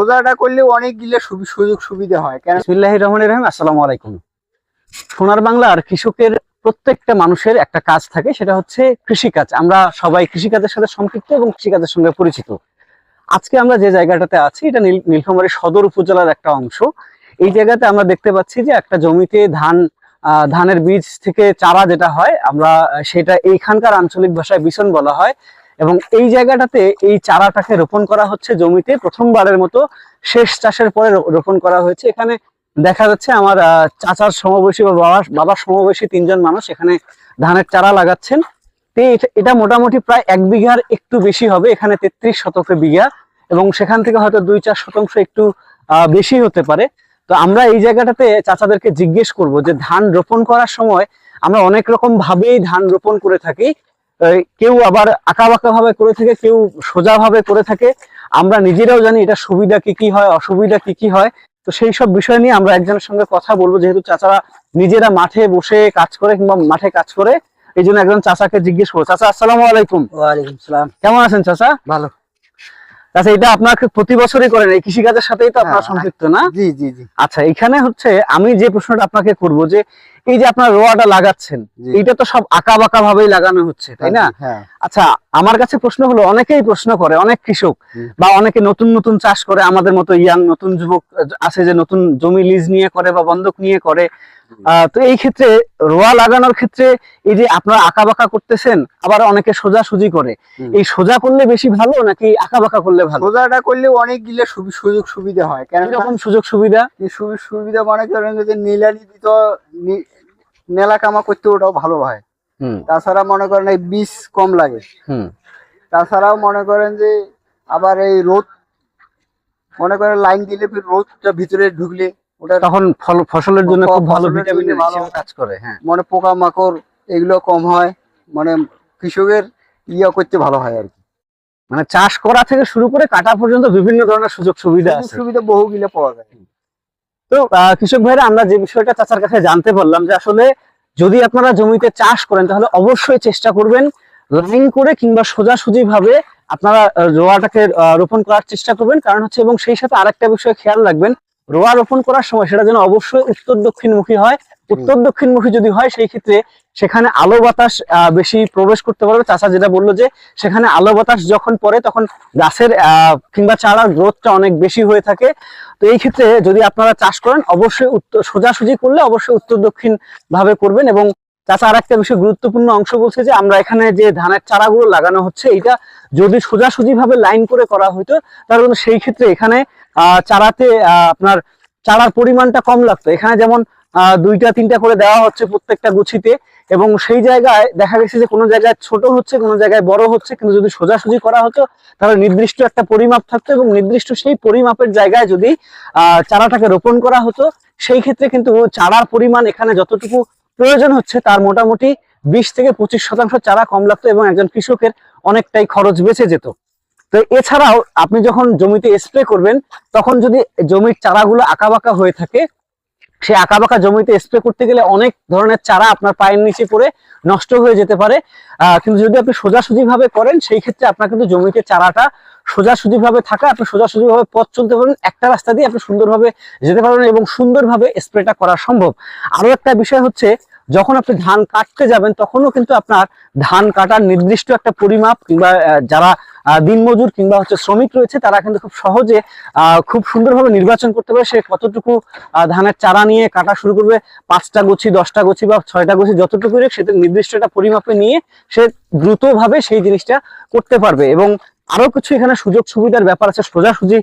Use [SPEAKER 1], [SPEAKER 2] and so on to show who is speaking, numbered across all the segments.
[SPEAKER 1] রোজাটা করলে অনেক গিলে সুবি- সুযোগ সুবিধা হয়। কেন
[SPEAKER 2] বিসমিল্লাহির রহমানির রহিম, আসসালামু আলাইকুম। সোনার বাংলার কৃষকের প্রত্যেকটা মানুষের একটা কাজ থাকে, সেটা হচ্ছে কৃষিকাজ। আমরা সবাই কৃষিকাজের সাথে সম্পৃক্ত এবং কৃষিকাজের সঙ্গে পরিচিত। আজকে আমরা যে জায়গাটাতে আছি, এটা নীল- নীলফামারী সদর উপজেলার একটা অংশ। এই জায়গাতে আমরা দেখতে পাচ্ছি যে একটা জমিতে ধান ধানের বীজ থেকে চারা যেটা হয়, আমরা, সেটা এইখানকার আঞ্চলিক ভাষায় বিছন বলা হয়। এবং এই জায়গাটাতে এই চারাটাকে রোপণ করা হচ্ছে জমিতে। প্রথমবারের মতো শেষ চাষের পরে রোপণ করা হয়েছে। এখানে দেখা যাচ্ছে আমার চাচার সমবয়সী বা বাবার বাবার সমবয়সী তিনজন মানুষ এখানে ধানের চারা লাগাচ্ছেন। তো এটা- মোটামুটি প্রায় এক বিঘার একটু বেশি হবে। এখানে তেত্রিশ শতকে বিঘা এবং সেখান থেকে হয়তো দুই চার শতাংশ একটু বেশি হতে পারে। তো আমরা এই জায়গাটাতে চাচাদেরকে জিজ্ঞেস করব যে ধান রোপণ করার সময় আমরা অনেক রকম ভাবেই ধান রোপণ করে থাকি। কেউ আবার আঁকা বাঁকা ভাবে করে থাকে কেউ সোজা ভাবে করে থাকে। আমরা নিজেরাও জানি এটা সুবিধা কি কি হয় অসুবিধা কি কি হয়। তো সেই সব বিষয় নিয়ে আমরা একজনের সঙ্গে কথা বলব যেহেতু চাচারা নিজেরা মাঠে বসে কাজ করে কিংবা মাঠে কাজ করে এই জন্য একজন চাচাকে জিজ্ঞেস করব। চাচা আসসালামু আলাইকুম।
[SPEAKER 1] ওয়ালাইকুম সালাম।
[SPEAKER 2] কেমন আছেন চাচা?
[SPEAKER 1] ভালো।
[SPEAKER 2] চাচা এটা আপনার প্রতি বছরই করেন এই কৃষিকাজের সাথেই তো আপনার
[SPEAKER 1] হ্যাঁ।
[SPEAKER 2] সম্পৃক্ত না?
[SPEAKER 1] জি জি জি।
[SPEAKER 2] আচ্ছা এখানে হচ্ছে আমি যে প্রশ্নটা আপনাকে করব যে এই যে আপনার রোয়াটা লাগাচ্ছেন এটা তো সব আঁকা বাঁকা ভাবেই লাগানো হচ্ছে তাই না?
[SPEAKER 1] হ্যাঁ
[SPEAKER 2] আচ্ছা আমার কাছে প্রশ্ন হলো অনেকেই প্রশ্ন করে অনেক কৃষক বা অনেকে নতুন নতুন চাষ করে আমাদের মতো ইয়াং নতুন যুবক আছে যে নতুন জমি লিজ নিয়ে করে বা বন্ধক নিয়ে করে তো এই ক্ষেত্রে রোয়া লাগানোর ক্ষেত্রে এই যে আপনারা আঁকা বাঁকা করতেছেন আবার অনেকে সোজা সুজি করে এই সোজা করলে বেশি ভালো নাকি আঁকা বাঁকা করলে ভালো?
[SPEAKER 1] রোজাটা করলে অনেক গিলে সুযোগ সুবিধা হয়। কেন
[SPEAKER 2] এরকম সুযোগ সুবিধা?
[SPEAKER 1] সুবিধা মনে করেন যদি নীলানি দিত নেলা কামা করতে ওটাও ভালো হয়। তাছাড়া মনে করেন এই বীজ কম লাগে। তাছাড়াও মনে করেন যে আবার এই রোদ মনে করেন লাইন দিলে রোদটা ভিতরে ঢুকলে
[SPEAKER 2] তখন ফসলের জন্য খুব ভালো ভিটামিন
[SPEAKER 1] ভালো।
[SPEAKER 2] কাজ করে হ্যাঁ।
[SPEAKER 1] মানে পোকা মাকড় এগুলো কম হয় মানে কৃষকের ইয়া করতে ভালো হয় আর কি।
[SPEAKER 2] মানে চাষ করা থেকে শুরু করে কাটা পর্যন্ত বিভিন্ন ধরনের সুযোগ সুবিধা আছে।
[SPEAKER 1] সুবিধা বহুগুলো পাওয়া যায়।
[SPEAKER 2] তো কৃষক ভাইরা আমরা যে বিষয়টা চাচার কাছে জানতে পারলাম যে আসলে যদি আপনারা জমিতে চাষ করেন তাহলে অবশ্যই চেষ্টা করবেন লাইন করে কিংবা সোজাসুজি ভাবে আপনারা আহ, রোয়াটাকে রোপণ করার চেষ্টা করবেন। কারণ হচ্ছে এবং সেই সাথে আরেকটা বিষয় খেয়াল রাখবেন রোয়া রোপণ করার সময় সেটা যেন অবশ্যই উত্তর দক্ষিণমুখী হয়। উত্তর দক্ষিণমুখী যদি হয়, সেই ক্ষেত্রে সেখানে আলো বাতাস বেশি প্রবেশ করতে পারবে। চাষা যেটা বলল যে, সেখানে আলো বাতাস যখন পড়ে, তখন গাছের কিংবা চারার গ্রোথটা অনেক বেশি হয়ে থাকে। তো এই ক্ষেত্রে যদি আপনারা চাষ করেন, অবশ্যই উত্তর, সোজাসুজি করলে অবশ্যই উত্তর দক্ষিণ ভাবে করবেন এবং চাচা আর একটা বিষয় গুরুত্বপূর্ণ অংশ বলছে যে, আমরা এখানে যে ধানের চারাগুলো লাগানো হচ্ছে এটা যদি সোজাসুজি ভাবে লাইন করে করা হতো তাহলে কিন্তু সেই ক্ষেত্রে এখানে চারাতে আপনার চারার পরিমাণটা কম লাগতো। এখানে যেমন দুইটা, তিনটা করে দেওয়া হচ্ছে প্রত্যেকটা গুছিতে, এবং সেই জায়গায় দেখা গেছে যে, কোনো জায়গায় ছোট হচ্ছে, কোনো জায়গায় বড় হচ্ছে, কিন্তু যদি সোজাসুজি করা হতো, তাহলে নির্দিষ্ট একটা পরিমাপ থাকতো, এবং নির্দিষ্ট সেই পরিমাপের জায়গায় যদি চারাটাকে রোপণ করা হতো, সেই ক্ষেত্রে কিন্তু চারার পরিমাণ এখানে যতটুকু প্রয়োজন হচ্ছে তার মোটামুটি বিশ থেকে পঁচিশ শতাংশ চারা কম লাগতো এবং একজন কৃষকের অনেকটাই খরচ বেঁচে যেত। তো এছাড়াও আপনি যখন জমিতে স্প্রে করবেন, তখন যদি জমির চারাগুলো আঁকাবাঁকা হয়ে থাকে সেই আঁকাবাঁকা জমিতে স্প্রে করতে গেলে অনেক ধরনের চারা আপনার পায়ের নিচে পড়ে নষ্ট হয়ে যেতে পারে। কিন্তু যদি আপনি সোজাসুজি ভাবে করেন, সেই ক্ষেত্রে আপনার কিন্তু জমিতে চারাটা সোজাসুজি ভাবে থাকা, আপনি সোজাসুজি ভাবে পথ চলতে পারেন একটা রাস্তা দিয়ে আপনি সুন্দরভাবে যেতে পারবেন এবং সুন্দরভাবে স্প্রেটা করা সম্ভব। আরও একটা বিষয় হচ্ছে, যখন আপনি ধান কাটতে যাবেন, তখনও কিন্তু আপনার ধান কাটার নির্দিষ্ট একটা পরিমাপ কিংবা যারা দিনমজুর কিংবা হচ্ছে শ্রমিক রয়েছে, তারা কিন্তু খুব সহজে খুব সুন্দরভাবে নির্বাচন করতে পারে। সে কতটুকু ধানের চারা নিয়ে কাটা শুরু করবে, পাঁচটা গুছি, দশটা গুছি বা ছয়টা গুছি যতটুকু হোক সেটা নির্দিষ্ট একটা পরিমাপে নিয়ে সে দ্রুতভাবে সেই জিনিসটা করতে পারবে এবং আরও কিছু এখানে সুযোগ সুবিধার ব্যাপার আছে, সোজাসুজি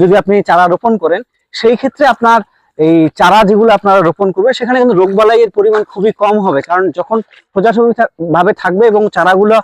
[SPEAKER 2] যদি আপনি চারা রোপণ করেন, সেই ক্ষেত্রে আপনার এই চারা যেগুলো আপনারা রোপণ করবে সেখানে কিন্তু রোগবালাইয়ের পরিমাণ খুবই কম হবে। কারণ যখন সোজাসুজি ভাবে থাকবে এবং চারাগুলো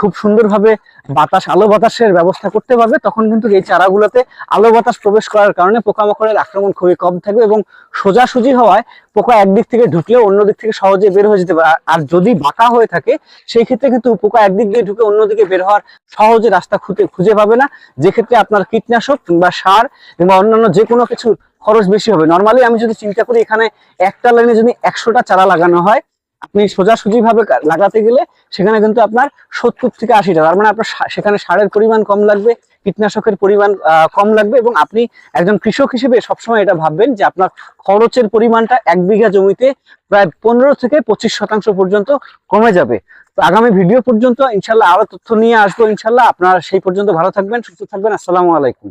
[SPEAKER 2] খুব সুন্দরভাবে বাতাস, আলো বাতাসের ব্যবস্থা করতে পারবে, তখন কিন্তু এই চারাগুলোতে আলো বাতাস প্রবেশ করার কারণে পোকামাকড়ের আক্রমণ খুবই কম থাকবে এবং সোজাসুজি হওয়ায় পোকা একদিক থেকে ঢুকলে অন্য দিক থেকে সহজে বের হয়ে যেতে পারে। আর- যদি বাঁকা হয়ে থাকে, সেই ক্ষেত্রে কিন্তু পোকা একদিক দিয়ে ঢুকে অন্যদিকে বের হওয়ার সহজে রাস্তা খুঁজে খুঁজে পাবে না। যে ক্ষেত্রে আপনার কীটনাশক কিংবা সার কিংবা অন্যান্য যে কোনো কিছু খরচ বেশি হবে। নর্মালি আমি যদি চিন্তা করি, এখানে একটা লাইনে যদি একশোটা চারা লাগানো হয় আপনি সোজাসুজি ভাবে লাগাতে গেলে সেখানে কিন্তু আপনার সত্তর থেকে আশি টাকা তার মানে আপনার সেখানে সারের পরিমাণ কম লাগবে, কীটনাশকের পরিমাণ কম লাগবে এবং আপনি একজন কৃষক হিসেবে সবসময় এটা ভাববেন যে আপনার খরচের পরিমাণটা এক বিঘা জমিতে প্রায় পনেরো থেকে পঁচিশ শতাংশ পর্যন্ত কমে যাবে। তো আগামী ভিডিও পর্যন্ত ইনশাল্লাহ আরও তথ্য নিয়ে আসব ইনশাল্লাহ। আপনারা সেই পর্যন্ত ভালো থাকবেন, সুস্থ থাকবেন। আসসালামু আলাইকুম।